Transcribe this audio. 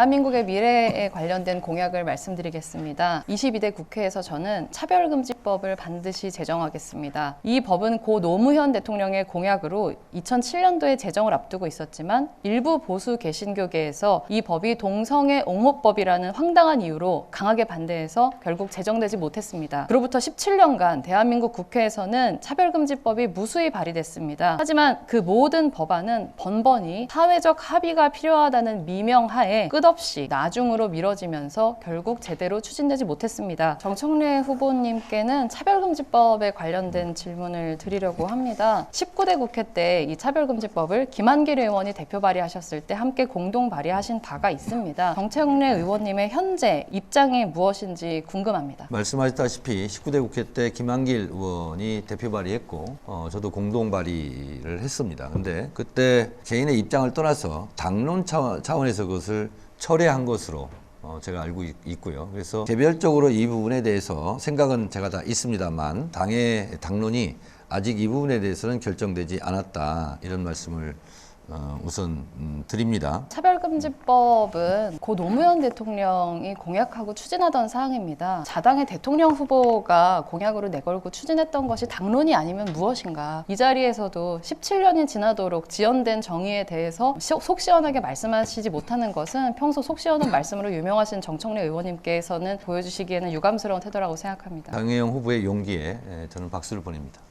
대한민국의 미래에 관련된 공약을 말씀드리겠습니다. 22대 국회에서 저는 차별금지법을 반드시 제정하겠습니다. 이 법은 고 노무현 대통령의 공약으로 2007년도에 제정을 앞두고 있었지만 일부 보수 개신교계에서 이 법이 동성애 옹호법이라는 황당한 이유로 강하게 반대해서 결국 제정되지 못했습니다. 그로부터 17년간 대한민국 국회에서는 차별금지법이 무수히 발의됐습니다. 하지만 그 모든 법안은 번번이 사회적 합의가 필요하다는 미명하에 끝없이 나중으로 미뤄지면서 결국 제대로 추진되지 못했습니다. 정청래 후보님께는 차별금지법에 관련된 질문을 드리려고 합니다. 19대 국회 때 이 차별금지법을 김한길 의원이 대표 발의하셨을 때 함께 공동 발의하신 바가 있습니다. 정청래 의원님의 현재 입장이 무엇인지 궁금합니다. 말씀하셨다시피 19대 국회 때 김한길 의원이 대표 발의했고 어, 저도 공동 발의를 했습니다. 근데 그때 개인의 입장을 떠나서 당론 차원, 차원에서 그것을 철회한 것으로 어, 제가 알고 있, 있고요. 그래서 개별적으로 이 부분에 대해서 생각은 제가 다 있습니다만 당의 당론이 아직 이 부분에 대해서는 결정되지 않았다 이런 말씀을 어, 우선 음, 드립니다. 차별금지법은 고 노무현 대통령이 공약하고 추진하던 사항입니다. 자당의 대통령 후보가 공약으로 내걸고 추진했던 것이 당론이 아니면 무엇인가? 이 자리에서도 17년이 지나도록 지연된 정의에 대해서 시- 속 시원하게 말씀하시지 못하는 것은 평소 속 시원한 말씀으로 유명하신 정청래 의원님께서는 보여주시기에는 유감스러운 태도라고 생각합니다. 당혜영 후보의 용기에 에, 저는 박수를 보냅니다.